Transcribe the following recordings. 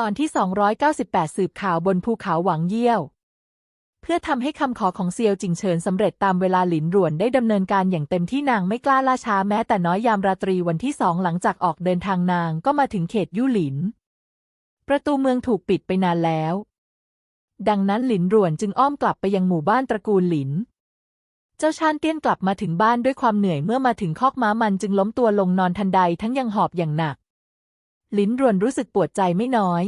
ตอนที่ 298 สืบข่าวบนภูเขาหวังเยี่ยว เพื่อทำให้คำขอของเซียวจิงเฉินสำเร็จตามเวลาหลินหรวนได้ดำเนินการอย่างเต็มที่นางไม่กล้าล่าช้าแม้แต่น้อยยามราตรีวันที่สองหลังจากออกเดินทางนางก็มาถึงเขตยู่หลิน ประตูเมืองถูกปิดไปนานแล้ว ดังนั้นหลินหรวนจึงอ้อมกลับไปยังหมู่บ้านตระกูลหลินเจ้าชานเตี้ยนกลับมาถึงบ้านด้วยความเหนื่อยเมื่อมาถึงคอกม้ามันจึงล้มตัวลงนอนทันใดทั้งยังหอบอย่างหนัก ลิ้นรวนรู้สึกปวดใจไม่น้อย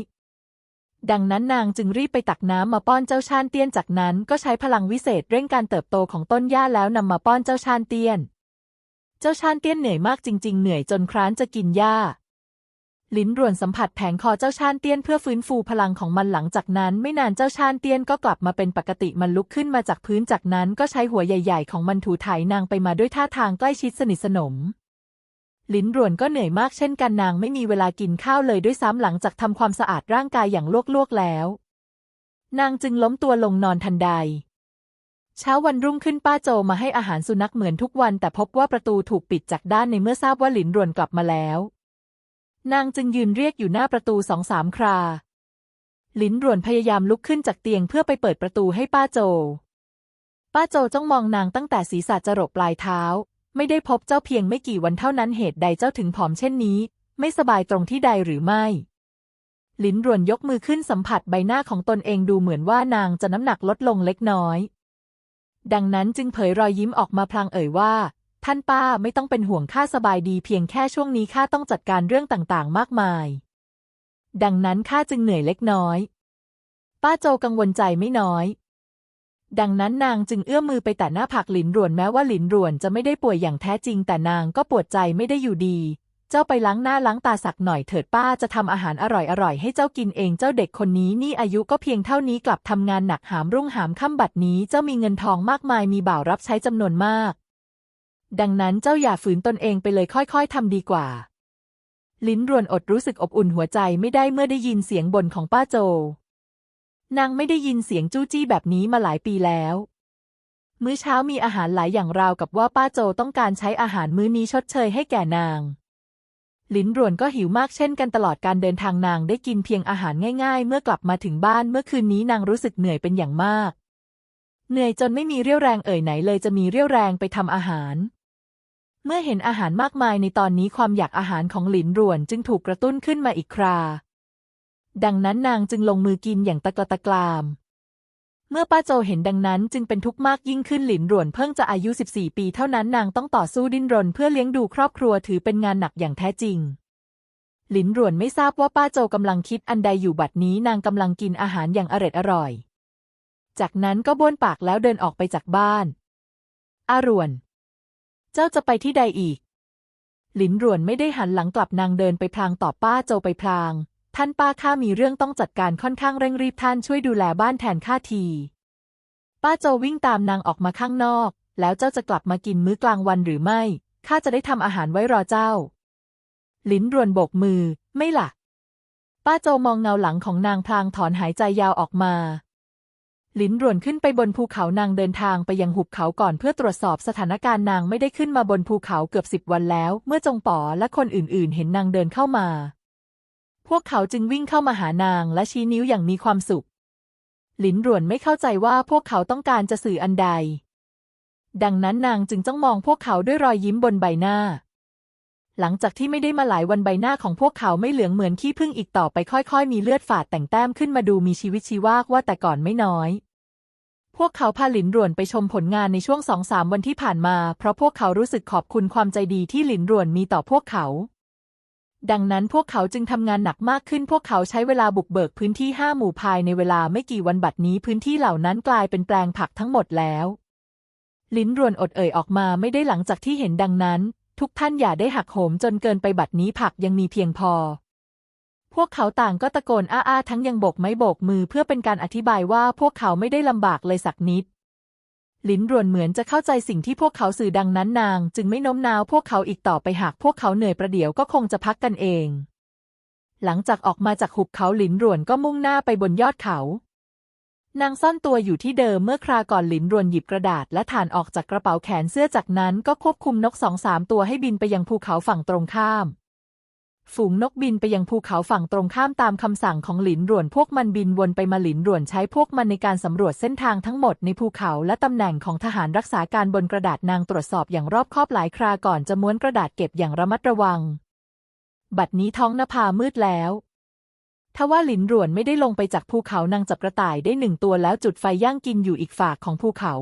ดังนั้นนางจึงรีบไปตักน้ำมาป้อนเจ้าชานเตี้ยนจากนั้นก็ใช้พลังวิเศษเร่งการเติบโตของต้นหญ้าแล้วนำมาป้อนเจ้าชานเตี้ยน เจ้าชานเตี้ยนเหนื่อยมากจริง ๆ เหนื่อยจนคร้านจะกินหญ้าลิ้นรวนสัมผัสแผงคอเจ้าชานเตี้ยนเพื่อฟื้นฟูพลังของมันหลังจากนั้น ไม่นานเจ้าชานเตี้ยนก็กลับมาเป็นปกติมันลุกขึ้นมาจากพื้นจากนั้นก็ใช้หัวใหญ่ ๆ ของมันถูไถนางไปมาด้วยท่าทางใกล้ชิดสนิทสนม ลินรวนก็เหนื่อยมากเช่นกันนางไม่มีเวลากินข้าวเลยด้วยซ้ำหลังจากทำความสะอาดร่างกายอย่างลวกๆแล้ว นางจึงล้มตัวลงนอนทันใด เช้าวันรุ่งขึ้นป้าโจมาให้อาหารสุนัขเหมือนทุกวัน แต่พบว่าประตูถูกปิดจากด้านในเมื่อทราบว่าหลินรวนกลับมาแล้ว นางจึงยืนเรียกอยู่หน้าประตูสองสามครา หลินรวนพยายามลุกขึ้นจากเตียงเพื่อไปเปิดประตูให้ป้าโจ ป้าโจจ้องมองนางตั้งแต่ศีรษะจรดปลายเท้า ไม่ได้พบเจ้าเพียงไม่กี่วันเท่านั้นเหตุใดเจ้าถึงผอมเช่นนี้ ไม่สบายตรงที่ใดหรือไม่ ลินรวนยกมือขึ้นสัมผัสใบหน้าของตนเองดูเหมือนว่านางจะน้ำหนักลดลงเล็กน้อย ดังนั้นจึงเผยรอยยิ้มออกมาพลางเอ่ยว่า ท่านป้าไม่ต้องเป็นห่วงข้าสบายดีเพียงแค่ช่วงนี้ข้าต้องจัดการเรื่องต่างๆ มากมาย ดังนั้นข้าจึงเหนื่อยเล็กน้อย ป้าโจกังวลใจไม่น้อย ดังนั้นนางจึงเอื้อมมือไปแตะหน้าผากหลินรวนแม้ว่าหลินรวนจะไม่ได้ป่วยอย่างแท้จริง แต่นางก็ปวดใจไม่ได้อยู่ดี เจ้าไปล้างหน้าล้างตาสักหน่อยเถิดป้าจะทำอาหารอร่อยๆให้เจ้ากินเองเจ้าเด็กคนนี้นี่อายุก็เพียงเท่านี้กลับทำงานหนักหามรุ่งหามค่ำบัดนี้เจ้ามีเงินทองมากมายมีบ่าวรับใช้จำนวนมาก ดังนั้นเจ้าอย่าฝืนตนเองไปเลยค่อยๆทำดีกว่า ลิ้นรวนอดรู้สึกอบอุ่นหัวใจไม่ได้เมื่อได้ยินเสียงบ่นของป้าโจ นางไม่ได้ยินเสียงจู้จี้แบบนี้มาหลายปีแล้ว มื้อเช้ามีอาหารหลายอย่างราวกับว่าป้าโจต้องการใช้อาหารมื้อนี้ชดเชยให้แก่นางลินรวนก็หิวมากเช่นกันตลอดการเดินทางนางได้กินเพียงอาหารง่าย ๆ เมื่อกลับมาถึงบ้านเมื่อคืนนี้นางรู้สึกเหนื่อยเป็นอย่างมาก เหนื่อยจนไม่มีเรี่ยวแรงเอ่ยไหนเลยจะมีเรี่ยวแรงไปทำอาหาร เมื่อเห็นอาหารมากมายในตอนนี้ความอยากอาหารของหลินรวนจึงถูกกระตุ้นขึ้นมาอีกครา ดังนั้นนางจึงลงมือกินอย่างตะกละตะกราม เมื่อป้าโจเห็นดังนั้นจึงเป็นทุกข์มากยิ่งขึ้นหลินรวนเพิ่งจะอายุ 14 ปีเท่านั้นนางต้องต่อสู้ดิ้นรนเพื่อเลี้ยงดูครอบครัวถือเป็นงานหนักอย่างแท้จริงหลินรวนไม่ทราบว่าป้าโจกำลังคิดอันใดอยู่บัดนี้นางกำลังกินอาหารอย่างอร็ดอร่อย จากนั้นก็บ้วนปากแล้วเดินออกไปจากบ้าน อารวน เจ้าจะไปที่ใดอีก หลินรวนไม่ได้หันหลังกลับนางเดินไปพลางตอบป้าโจไปพลาง ท่านป้าข้ามีเรื่องต้องจัดการค่อนข้างเร่งรีบท่านช่วยดูแลบ้านแทนข้าที ป้าโจวิ่งตามนางออกมาข้างนอก แล้วเจ้าจะกลับมากินมื้อกลางวันหรือไม่ ข้าจะได้ทำอาหารไว้รอเจ้า ลิ้นรวนโบกมือ ไม่ล่ะ ป้าโจมองเงาหลังของนางพลางถอนหายใจยาวออกมาลิ้นรวนขึ้นไปบนภูเขานางเดินทางไปยังหุบเขาก่อนเพื่อตรวจสอบสถานการณ์นางไม่ได้ขึ้นมาบนภูเขาเกือบสิบวันแล้ว เมื่อจงป๋อและคนอื่นๆ เห็นนางเดินเข้ามา พวกเขาจึงวิ่งเข้ามาหานางและชี้นิ้วอย่างมีความสุข หลินรวนไม่เข้าใจว่าพวกเขาต้องการจะสื่ออันใด ดังนั้นนางจึงจ้องมองพวกเขาด้วยรอยยิ้มบนใบหน้า หลังจากที่ไม่ได้มาหลายวันใบหน้าของพวกเขาไม่เหลืองเหมือนขี้ผึ้งอีกต่อไปค่อยๆ มีเลือดฝาดแต่งแต้มขึ้นมาดูมีชีวิตชีวาว่าแต่ก่อนไม่น้อยพวกเขาพาหลินรวนไปชมผลงานในช่วงสองสามวันที่ผ่านมา เพราะพวกเขารู้สึกขอบคุณความใจดีที่หลินรวนมีต่อพวกเขา ดังนั้นพวกเขาจึงทำงานหนักมากขึ้น พวกเขาใช้เวลาบุกเบิกพื้นที่ห้าหมู่ภายในเวลาไม่กี่วันบัดนี้พื้นที่เหล่านั้นกลายเป็นแปลงผักทั้งหมดแล้ว ลิ้นรวนอดเอ่ยออกมาไม่ได้หลังจากที่เห็นดังนั้น ทุกท่านอย่าได้หักโหมจนเกินไปบัดนี้ผักยังมีเพียงพอ พวกเขาต่างก็ตะโกนอ้าๆทั้งยังโบกไม้โบกมือเพื่อเป็นการอธิบายว่าพวกเขาไม่ได้ลำบากเลยสักนิด ลิ้นรวนเหมือนจะเข้าใจสิ่งที่พวกเขาสื่อดังนั้นนาง จึงไม่โน้มน้าวพวกเขาอีกต่อไปหากพวกเขาเหนื่อยประเดี๋ยวก็คงจะพักกันเอง หลังจากออกมาจากหุบเขาหลินรวนก็มุ่งหน้าไปบนยอดเขา นางซ่อนตัวอยู่ที่เดิมเมื่อคราก่อนหลินรวนหยิบกระดาษและถ่านออกจากกระเป๋าแขนเสื้อจากนั้นก็ควบคุมนกสองสามตัวให้บินไปยังภูเขาฝั่งตรงข้าม ฝูงนกบินไปยังภูเขาฝั่งตรงข้ามตามคำสั่งของหลินหลวนพวกมันบินวนไปมาหลินหลวนใช้พวกมันในการสำรวจเส้นทางทั้งหมดในภูเขาและตำแหน่งของทหารรักษาการบนกระดาษนางตรวจสอบอย่างรอบคอบหลายคราก่อนจะม้วนกระดาษเก็บอย่างระมัดระวัง บัดนี้ท้องนภามืดแล้วทว่าหลินหลวนไม่ได้ลงไปจากภูเขานางจับกระต่ายได้หนึ่งตัวแล้วจุดไฟย่างกินอยู่อีกฝากของภูเขา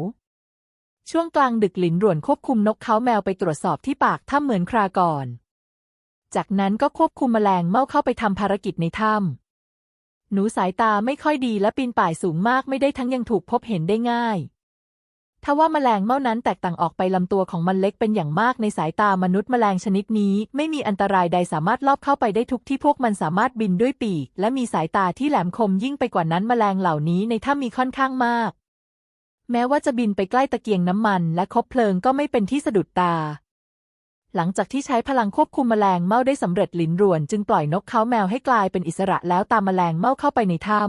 ช่วงกลางดึกหลินหลวนควบคุมนกเขาแมวไปตรวจสอบที่ปากถ้ำเหมือนคราก่อน จากนั้นก็ควบคุมแมลงเม่าเข้าไปทำภารกิจในถ้ำหนูสายตาไม่ค่อยดีและปีนป่ายสูงมากไม่ได้ทั้งยังถูกพบเห็นได้ง่ายทว่าแมลงเม่านั้นแตกต่างออกไปลำตัวของมันเล็กเป็นอย่างมากในสายตามนุษย์แมลงชนิดนี้ไม่มีอันตรายใดสามารถลอบเข้าไปได้ทุกที่พวกมันสามารถบินด้วยปีก และมีสายตาที่แหลมคมยิ่งไปกว่านั้นแมลงเหล่านี้ในถ้ำมีค่อนข้างมาก แม้ว่าจะบินไปใกล้ตะเกียงน้ำมัน และคบเพลิงก็ไม่เป็นที่สะดุดตา หลังจากที่ใช้พลังควบคุมแมลงเม่าได้สำเร็จหลินรวน จึงปล่อยนกเขาแมวให้กลายเป็นอิสระแล้วตามแมลงเม่าเข้าไปในถ้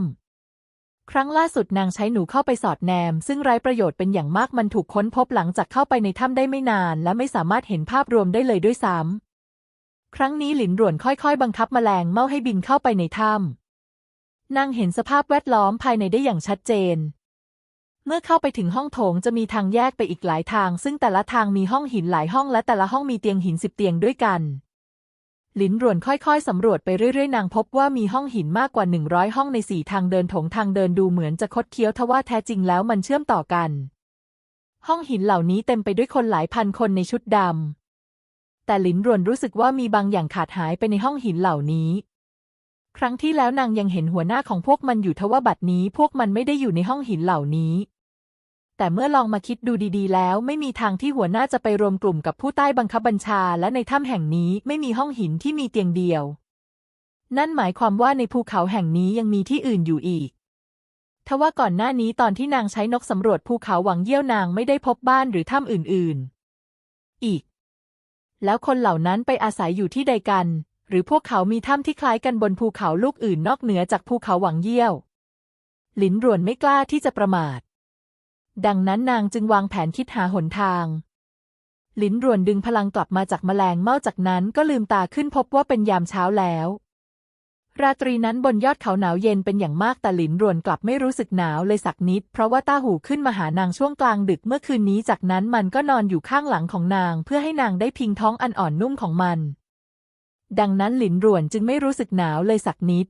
ำครั้งล่าสุดนางใช้หนูเข้าไปสอดแนม ซึ่งไร้ประโยชน์เป็นอย่างมากมันถูกค้นพบหลังจากเข้าไปในถ้ำได้ไม่นาน และไม่สามารถเห็นภาพรวมได้เลยด้วยซ้ำครั้งนี้หลินรวนค่อยๆ บังคับแมลงเม่าให้บินเข้าไปในถ้ำนางเห็นสภาพแวดล้อมภายในได้อย่างชัดเจน เมื่อเข้าไปถึงห้องโถงจะมีทางแยกไปอีกหลายทาง ซึ่งแต่ละทางมีห้องหินหลายห้องและแต่ละห้องมีเตียงหินสิบเตียงด้วยกัน หลินรวนค่อยๆ สำรวจไปเรื่อยๆ นางพบว่ามีห้องหินมากกว่า 100 ห้องในสี่ทางเดินโถงทางเดินดูเหมือนจะคดเคี้ยวทว่าแท้จริงแล้วมันเชื่อมต่อกัน ห้องหินเหล่านี้เต็มไปด้วยคนหลายพันคนในชุดดำแต่หลินรวนรู้สึกว่ามีบางอย่างขาดหายไปในห้องหินเหล่านี้ ครั้งที่แล้วนางยังเห็นหัวหน้าของพวกมันอยู่ทว่าบัดนี้พวกมันไม่ได้อยู่ในห้องหินเหล่านี้ แต่เมื่อลองมาคิดดูดีๆ แล้วไม่มีทางที่หัวหน้าจะไปรวมกลุ่มกับผู้ใต้บังคับบัญชา และในถ้ำแห่งนี้ไม่มีห้องหินที่มีเตียงเดียว นั่นหมายความว่าในภูเขาแห่งนี้ยังมีที่อื่นอยู่อีกทว่าก่อนหน้านี้ตอนที่นางใช้นกสำรวจภูเขาหวังเยี่ยวนางไม่ได้พบบ้านหรือถ้ำอื่น ๆ อีก แล้วคนเหล่านั้นไปอาศัยอยู่ที่ใดกัน หรือพวกเขามีถ้ำที่คล้ายกันบนภูเขาลูกอื่นนอกเหนือจากภูเขาหวังเยี่ยว หลินรวนไม่กล้าที่จะประมาท ดังนั้นนางจึงวางแผนคิดหาหนทางหลินรวนดึงพลังกลับมาจากแมลงเม่าจากนั้นก็ลืมตาขึ้นพบว่าเป็นยามเช้าแล้ว ราตรีนั้นบนยอดเขาหนาวเย็นเป็นอย่างมากแต่หลินรวนกลับไม่รู้สึกหนาวเลยสักนิด เพราะว่าต้าหูขึ้นมาหานางช่วงกลางดึกเมื่อคืนนี้จากนั้นมันก็นอนอยู่ข้างหลังของนาง เพื่อให้นางได้พิงท้องอันอ่อนนุ่มของมัน ดังนั้นหลินรวนจึงไม่รู้สึกหนาวเลยสักนิด